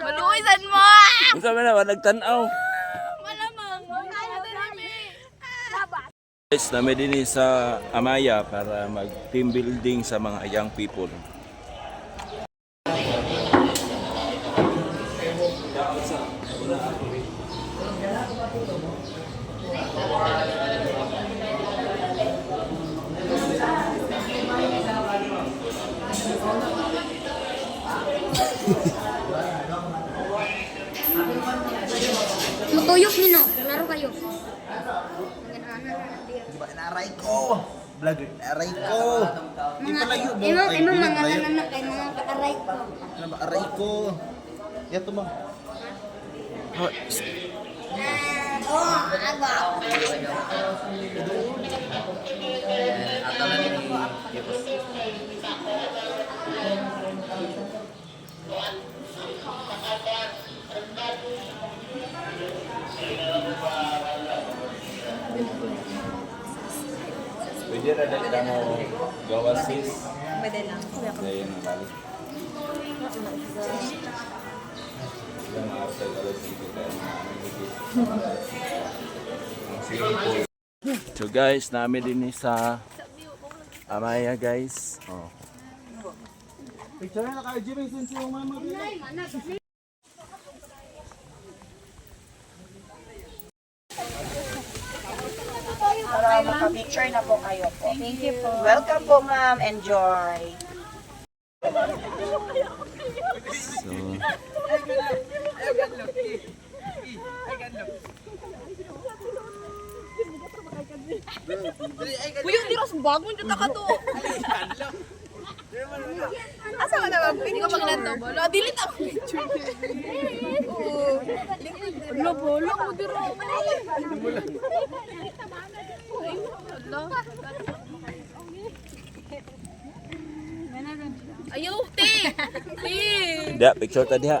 Maluwisan mo! Unsa man na nagtan-aw. Malamang! Guys, namin din sa Amaya para mag-team building sa mga young people. Matuyok ni no. Laro kayo. Naray ko. Vlog, naray ko. Mga imo imo mga anak kay mga kataray ko. Ano ba, aray ko. Yato ba? Oh, agwa. Pwede na mo gawa sis. Pwede lang. Kaya na bali. Ilang outside alas dito tayo na So guys, namin din sa Amaya guys. Oh. Picture na kayo, Jimmy, since yung mama. Makapicture na po kayo po. Thank you po. Welcome po ma'am. Enjoy. So, Uy, yung tiros bagong dito ka to. Asa ka naman? Pwede ka maglantaw ba? Wala, delete ang picture. Oo. Wala, wala mo dito. Ayaw, te! Te! da picture ta diha.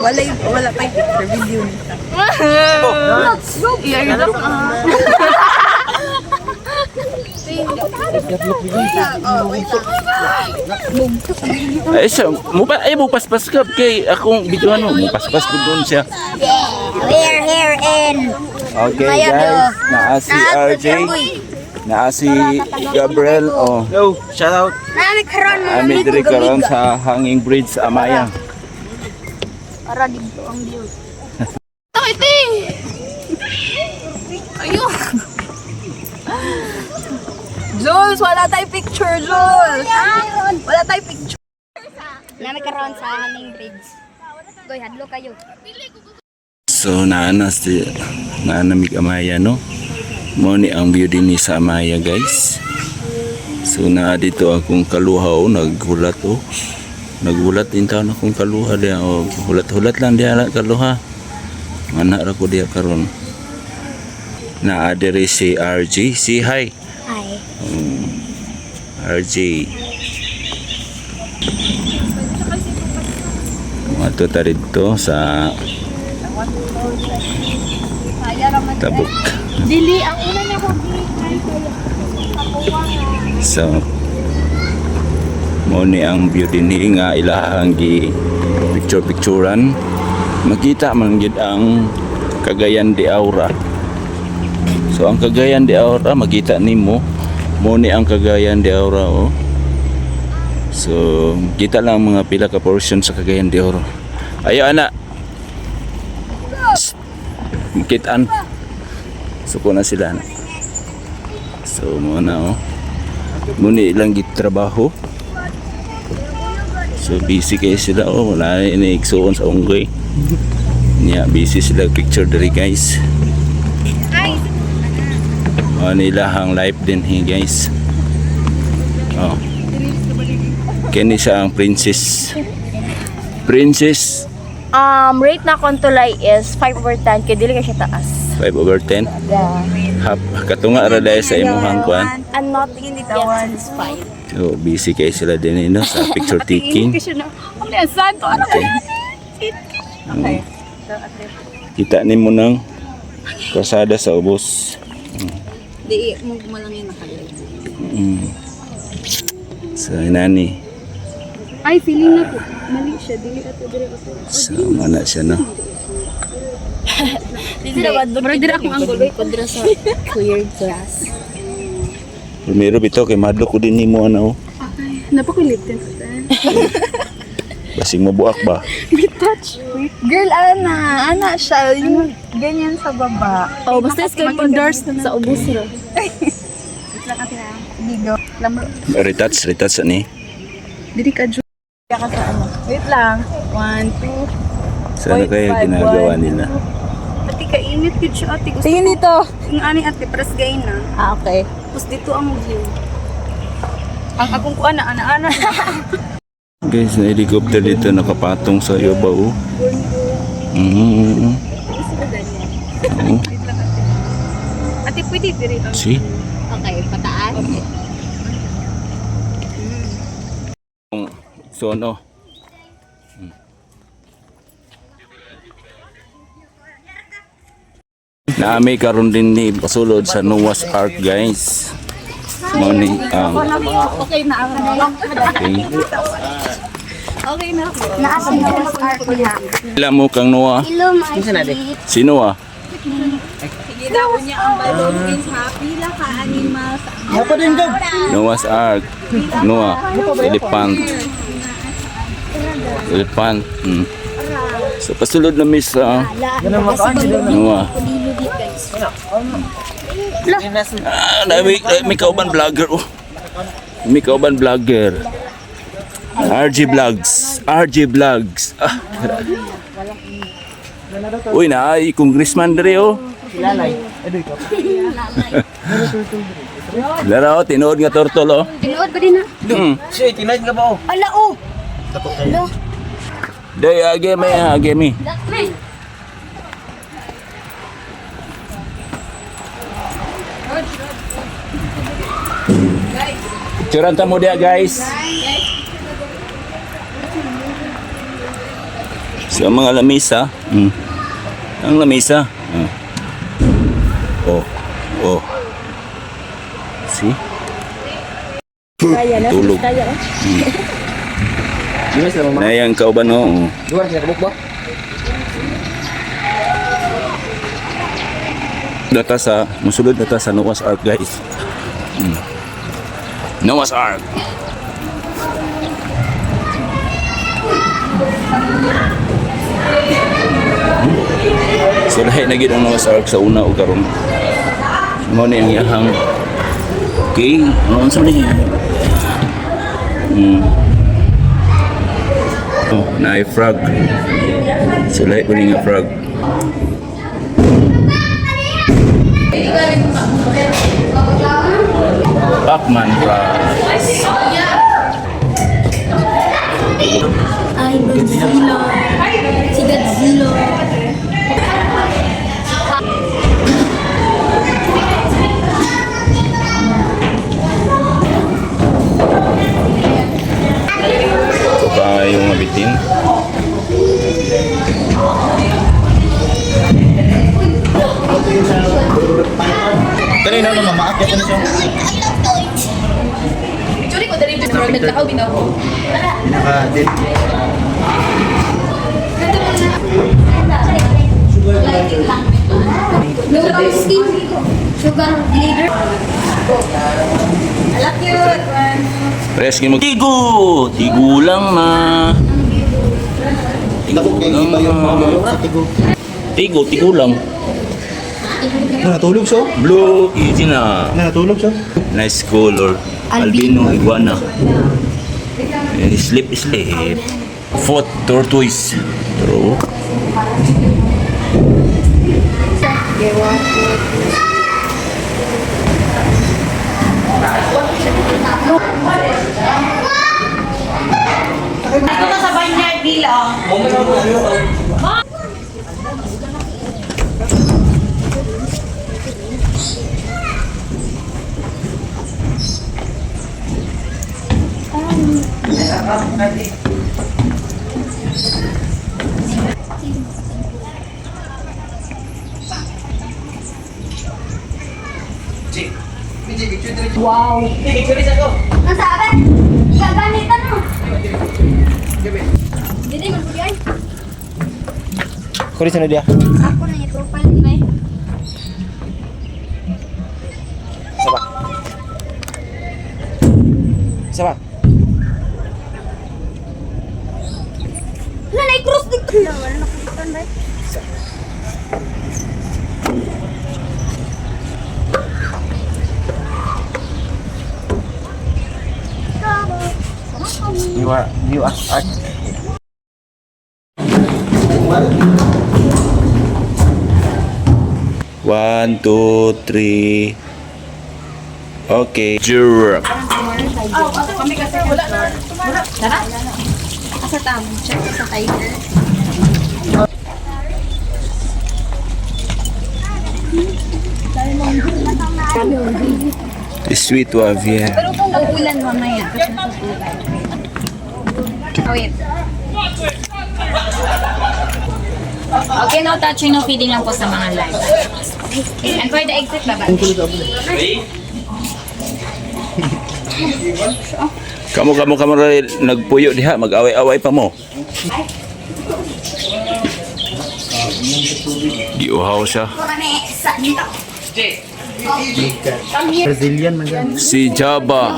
Wala wala pa picture video ito ka. Ay siya, mo pa ay mo paspas ka kay akong videohan mo, mo paspas ko doon siya. We're here in Okay guys, naa si RJ, naa si Gabriel, oh. Yo, shout out. Nami karon mga Ami diri karon sa Hanging Bridge sa Amaya. para dito ang view. Ay, te! Ayaw! Jules, wala tayong picture, Jules! Wala tayong picture. Nami karon sa hanging bridge. Goy hadlo kayo. So naana si naana mig Amaya no. Mo ni ang view din ni sa Amaya guys. So na dito akong kaluha oh, naghulat oh. Naghulat din taon akong kaluha diya oh. Hulat-hulat lang diya lang kaluha. Mana ra ko diya karon. Na diri si RG, si hi. Hi. RJ. Mato ta dito sa Tabuk. Dili ang una na ko So, mo ni ang view din ni nga ilahang gi picture picturean makita man gid ang Cagayan de Aura. So ang Cagayan de Aura makita nimo mo ni ang Cagayan de Aura oh. So kita lang mga pila ka portion sa Cagayan de Aura. Ayo anak. Kitaan. Suko na sila anak. So mo na oh. Muni ilang gitrabaho. So busy kayo sila oh, wala na iniigsuon sa unggoy. Nya busy sila picture diri guys. Oh, nila hang live din hi guys. Oh. Kini siya ang princess. Princess Um, rate na kontulay is 5 over 10 kaya dili ka siya taas. 5 over 10. Yeah. Hap, katunga ra dahil sa imong kwan. And not yet satisfied. So busy kayo sila din eh, no, sa picture taking. Ano yan, santo? Ano ba yan? Oh. Kita ni mo ng kasada sa ubos. Di mo lang yan nakalagay. Mm. So, nani. Ay, feeling na po. Mali siya. Dili ato, dili ato. Sama na siya, no? Dito na ba? Murag dira akong angulo. Kundra sa cleared class. Primero bitaw kay madlo ko din nimo ano. Napakuliptin. Basing mabuak ba? Girl, ana, ana siya. Yung ganyan sa baba. Oh, basta escape on doors sa ubos ra. Digo. Lamro. Retouch, retouch ani. Dili ka, Jo. Wait lang. One, two. Sana kaya ginagawa nila. Ati kainit yun siya, ate. Gusto Tingin dito. Yung ani ate, pres gay na. Ah, okay. Tapos dito ang view. Ang akong kuana, ana-ana. Guys, na helicopter dito nakapatong sa iyo ba oh? Mm Oo. Ate, pwede diri. See? Okay, pataas. So ano? Naami karon din ni pasulod sa Noah's Ark guys. Mo ni ang Okay na ako. okay. Okay na ako. Naasan ko mas art niya. Ila mo kang Noah? Hello, my Sino ah? Sige daw niya ang balon is happy la ka animals. Noah's Ark. Noah. Elephant. Elephant. Hmm. So pasulod na miss sa Noah. Ah, na may, may kauban vlogger oh. May kauban vlogger. RG Vlogs. RG Vlogs. Ah. Uy, na ay congressman dere oh. Lalay. Adoy ka. Lara oh, tinuod nga tortol oh. Tinuod ba din na? Hmm. Siya, tinayin ka ba oh? Ala, oh! Day, age me, age me. Picturean ta mo dia guys. Sa mga lamisa. Hmm. Ang lamisa. Hmm. Oh. Oh. See? Tulog. Yes, naman. Nayang kauban oh. oh. Lugar siya, kabuk ba? data sa musulod data sa Noah's Ark guys mm. Noah's Ark so lahi na gid ang Noah's Ark sa una o karon mo ni ang yahang okay ano sa ni mm. Oh na frog so lahi ko nga frog Pacman fries. Ay, Godzilla. Si Godzilla. Pa yung mabitin. Kanina naman, maakit na siya. Actually ko dali binamurag nagtakaw binaw. Pinaka, din. Sugar skin. Sugar leader. Ala, cute. Press mo. Tigo! Tigo lang na. Tigo Tapos kay lang iba yung mga na. Sa tigo. Tigo, tigo lang. Natulog siya? Blue, easy na. Natulog siya? Nice color. Albino iguana. Eh, Sleep, sleep. Foot, tortoise. True. Dito ka sa Vineyard Villa. Ang sabi, gagamitan mo. Dia. Ako na. Palit na eh. Isa pa. Isa pa. Wala na i-cross dito. Wala na kulitan ba? You are you are art. One, two, three. Okay. Jura. Sa tam. Check sa tiger. Sweet wavia. Pero kung ulan mamaya. Oh, wait. Okay, no touching, no feeding lang po sa mga live. And for the exit, baba. Kamu kamu kamu rin nagpuyo diha mag-away-away pa mo. Giuhaw siya. Brazilian man gan. Si Jaba.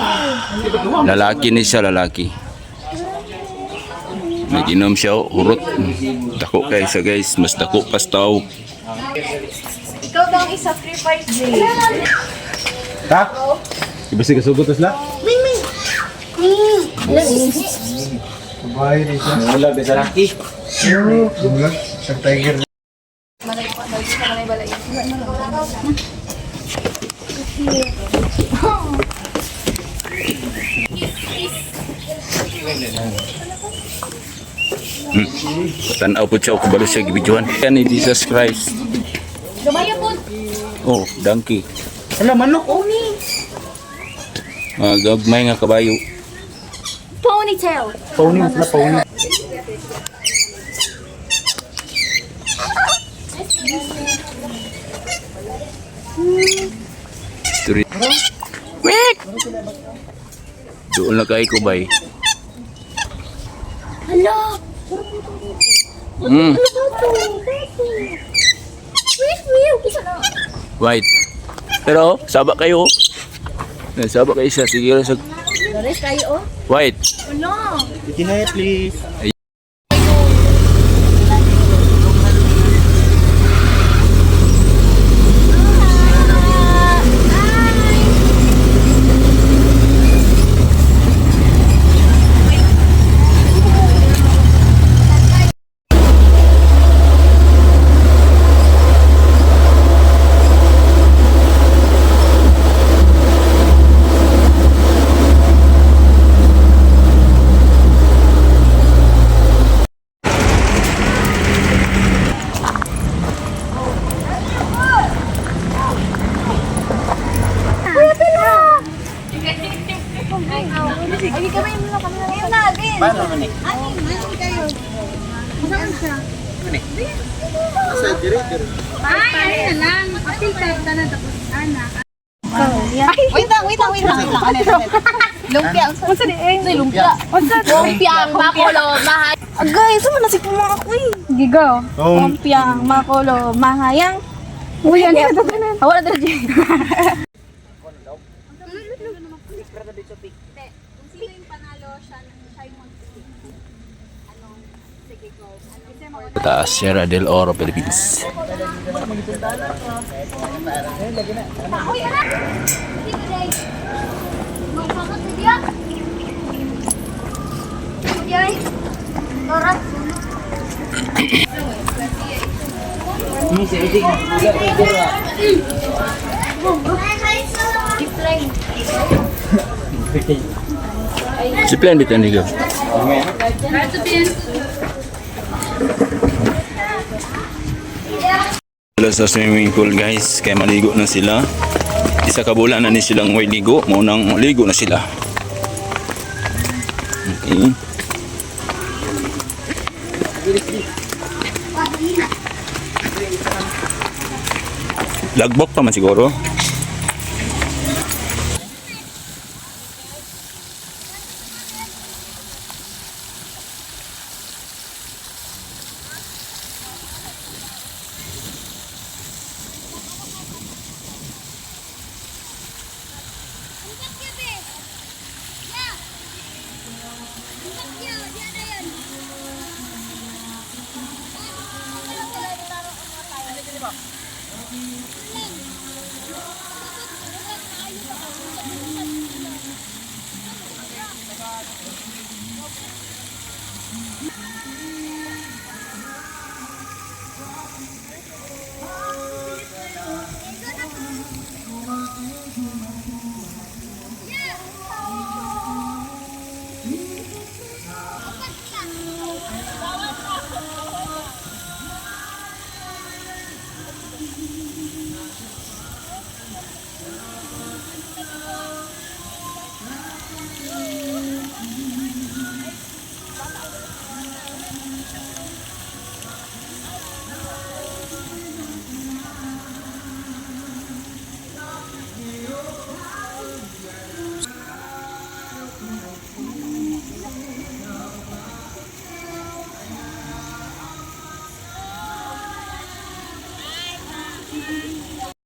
Lalaki ni siya, lalaki. Nag-inom siya, urot. Dako kay sa guys, mas dako pa sa tao. Ikaw daw ang i-sacrifice, Jay. Ha? Ibasi ka sugot usla? Bahay rin siya. Wala, besa laki. Wala, sa tiger. Tanaw po siya, kabalo siya gibidyohan. Yan ni Jesus Christ. Oh, donkey. Wala, manok. Mga gagmay nga kabayo. Ponytail. Pony, wala pony. Turi. Wait! Doon na kay ko bay. Hala! Mm, white. Pero, saba kayo. Eh, Saba kayo siya. Sige lang sa oh. white. Ano? Itinayat, please. Ay, kami muna kami na. Ayun natin. Paano naman eh? Ani, ani kayo. Saan siya? Sa dire, dire. Ay, ay na lang. Apil ka na tapos anak. Wait lang, wait lang, wait lang. Wait lang, ano, ano. Lumpia. Unsa di eh? Sa lumpia. Unsa di? Lumpia ang makulo, mahal. Agay, saan man nasip mo ako eh? Gigo. Oh, Lumpia ang makulo, mahayang. Uy, ano ito ganun? Wala na dyan. Taas Sierra del Oro, Philippines. Splendid yan dito. Sila sa swimming pool guys, kaya maligo na sila. Isa ka bulan na ni silang way ligo, maunang maligo na sila. Okay. Lagbok pa man siguro.